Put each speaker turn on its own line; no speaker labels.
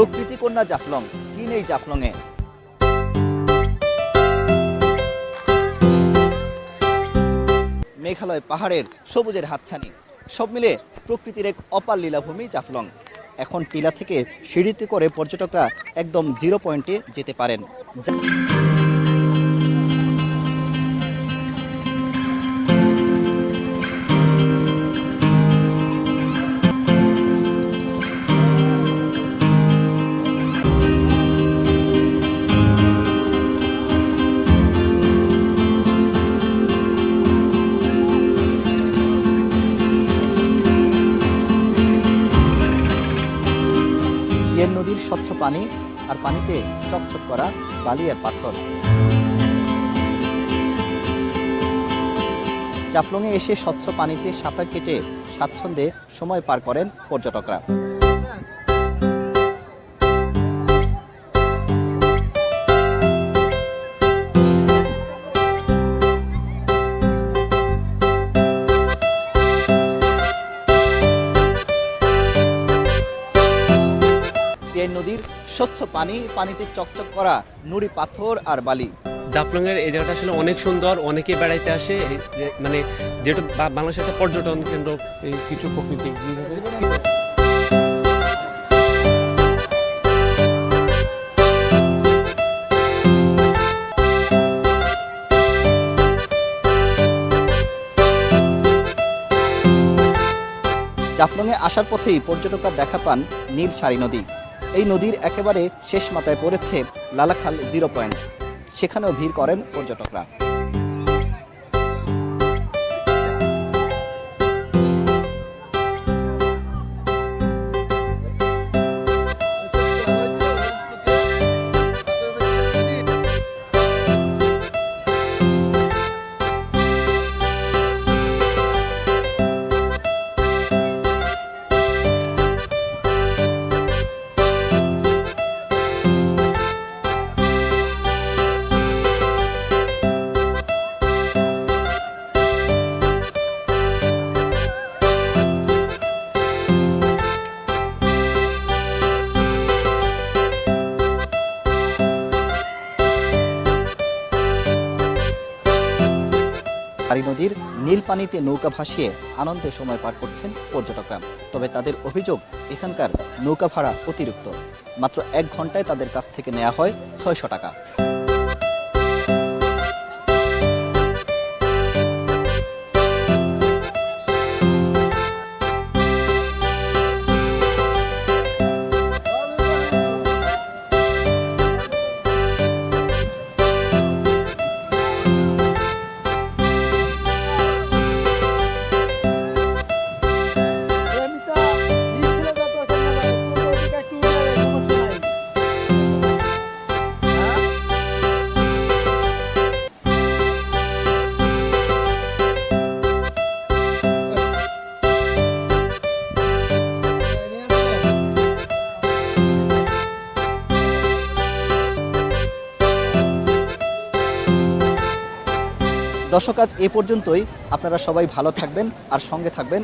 প্রকৃতি কন্যা জাফলং, কি নেই জাফলংয়ে? মেঘালয় পাহাড়ের সবুজের হাতছানি। সব মিলে প্রকৃতির এক অপার লীলাভূমি জাফলং। এখন টিলা থেকে সিঁড়িতে করে পর্যটকরা একদম জিরো পয়েন্টে যেতে পারেন। নদীর স্বচ্ছ পানি আর পানিতে চকচক করা বালি আর পাথর। জাফলংয়ে এসে স্বচ্ছ পানিতে সাঁতার কেটে স্বাচ্ছন্দ্যে সময় পার করেন পর্যটকরা। এই নদীর স্বচ্ছ পানি পানিতে চকচক করা নুড়ি পাথর আর বালি।
জাফলং এর এই জায়গাটা আসলে অনেক সুন্দর অনেকে বেড়াইতে আসে। মানে যেটা বাংলাদেশের একটা পর্যটন কেন্দ্র কিছু প্রাকৃতিক
জাফলংয়ে আসার পথেই পর্যটকরা দেখা পান নীল সারি নদী। এই নদীর একেবারে শেষ মাথায় পড়েছে লালাখাল জিরো পয়েন্ট। সেখানেও ভিড় করেন পর্যটকরা। সারি নদীর নীল পানিতে নৌকা ভাসিয়ে আনন্দে সময় পার করছেন পর্যটকরা। তবে তাদের অভিযোগ, এখানকার নৌকা ভাড়া অতিরিক্ত। মাত্র এক ঘন্টায় তাদের কাছ থেকে নেওয়া হয় ছয়শো টাকা। দর্শক আজ এ পর্যন্তই। আপনারা সবাই ভালো থাকবেন আর সঙ্গে থাকবেন।